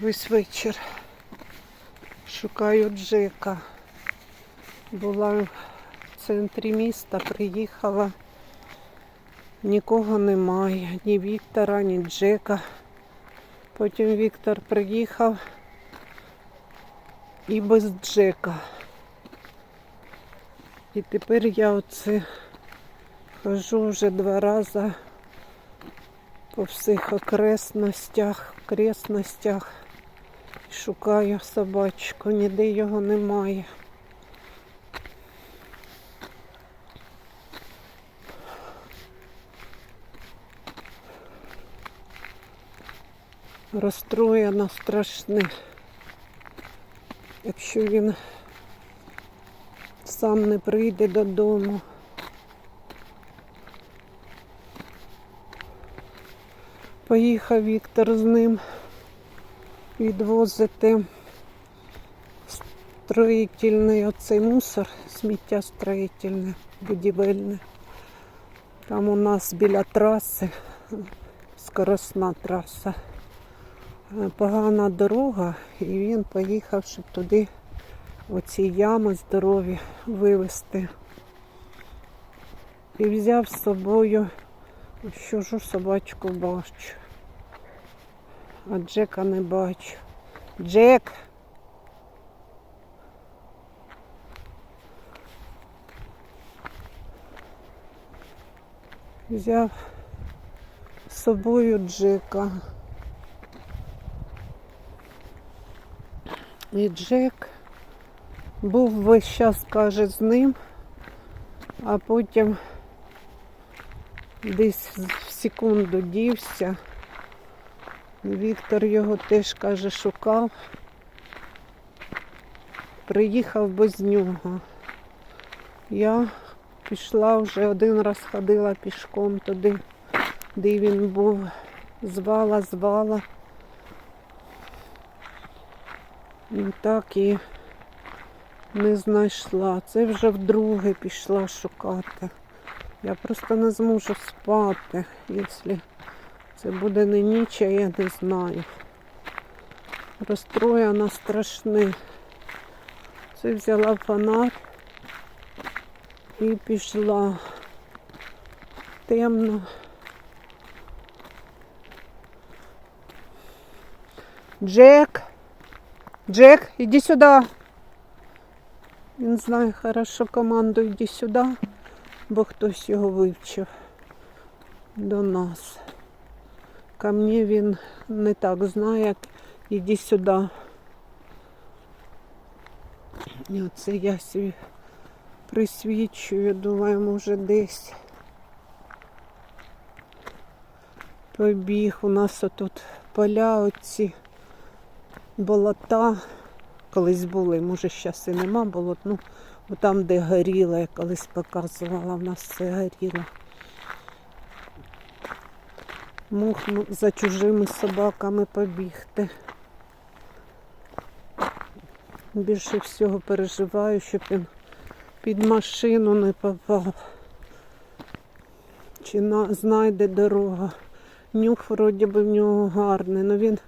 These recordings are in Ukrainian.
Весь вечір шукаю Джека. Була в центрі міста, приїхала. Нікого немає, ні Віктора, ні Джека. Потім Віктор приїхав і без Джека. І тепер я оце хожу вже два рази по всіх окресностях, окресностях. Шукаю собачку, ніде його немає. Розстроєно страшне. Якщо він сам не прийде додому. Поїхав Віктор з ним відвозити строїтельний оцей мусор, сміття строїтельне, будівельне. Там у нас біля траси, скоросна траса, е, погана дорога, і він поїхав, щоб туди оці ями здорові вивезти. І взяв з собою, що ж собачку бачу. А Джека не бачу. Джек. Взяв з собою Джека. І Джек був весь час, каже, з ним, а потім десь в секунду дівся. Віктор його теж каже, шукав. Приїхав без нього. Я пішла вже один раз ходила пішком туди, де він був. Звала, звала. І так і не знайшла. Це вже вдруге пішла шукати. Я просто не зможу спати, якщо це буде не ніч, а я не знаю. Розстроєна страшне. Це взяла фонар і пішла. Темно. Джек! Джек, іди сюди. Він знає хорошо команду іди сюди, бо хтось його вивчив до нас. Ко мені він не так знає, іди сюди. І оце я собі присвічую, думаю, може десь побіг. У нас отут поля оці болота. Колись були, може зараз і нема болот, ну там, де горіло, я колись показувала, в нас все горіло. Мог ну, за чужими собаками побігти. Більше всього переживаю, щоб він під машину не попав. Чи на, знайде дорога. Нюх вроді би в нього гарний, але він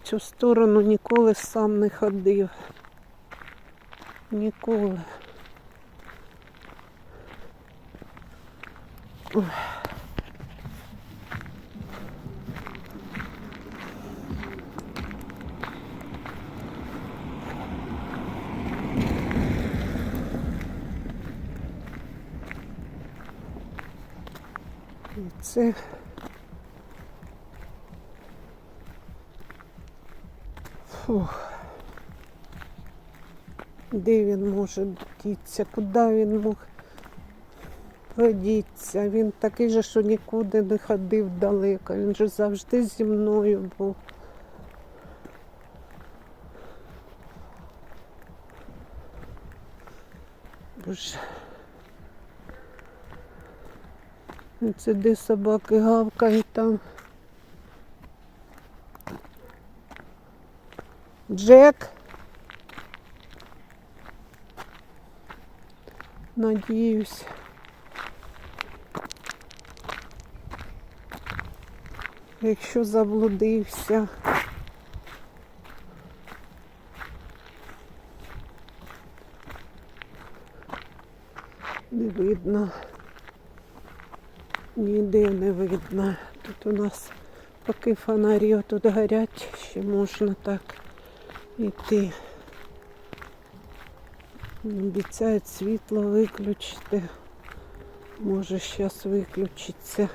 в цю сторону ніколи сам не ходив. Ніколи. Ой. Це Фух. Де він може дітися? Куди він мог подітися? Він такий же, що нікуди не ходив далеко. Він же завжди зі мною був. Боже. Це де собаки гавкають там. Джек. Надіюсь. Якщо заблудився. Не видно. Ніде не видно. Тут у нас поки фонарі тут горять, ще можна так йти. Обіцяють світло виключити. Може зараз виключиться.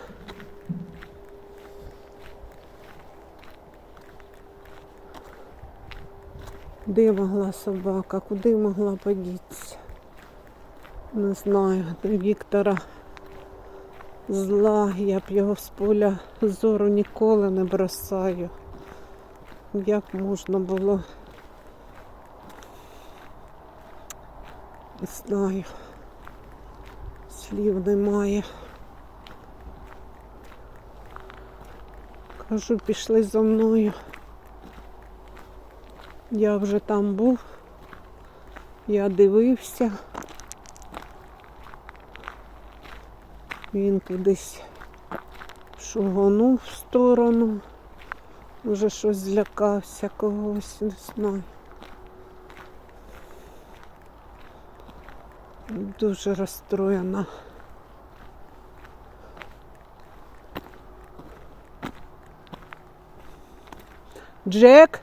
Де могла собака? Куди могла подітися? Не знаю. Віктора зла, я б його з поля зору ніколи не бросаю. Як можна було? Не знаю. Слів немає. Кажу, пішли за мною. Я вже там був. Я дивився. Він кудись шуганув в сторону. Вже щось злякався когось, не знаю. Дуже розстроєна. Джек?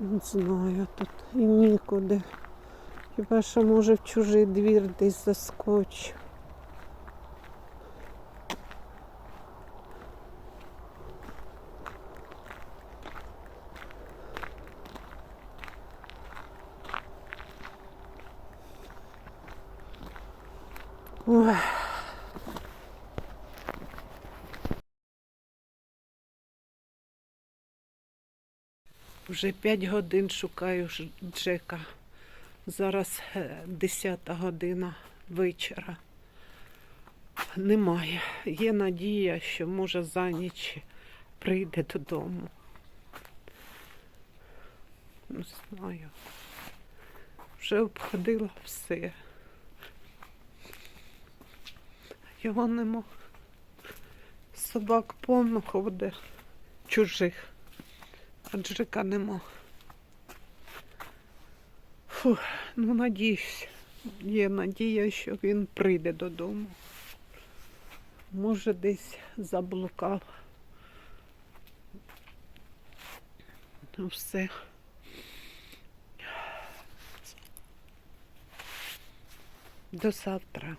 Не знаю, тут і нікуди. Хіба що може в чужий двір десь заскочив. Ой. Вже 5 годин шукаю Джека. Зараз е, 10 година вечора. Немає. Є надія, що може за ніч прийде додому. Не знаю. Вже обходила все. Його нема. Собак повно ходить чужих. А Джека нема. Ну надіюсь, є надія, що він прийде додому. Може, десь заблукав. Ну все. До завтра.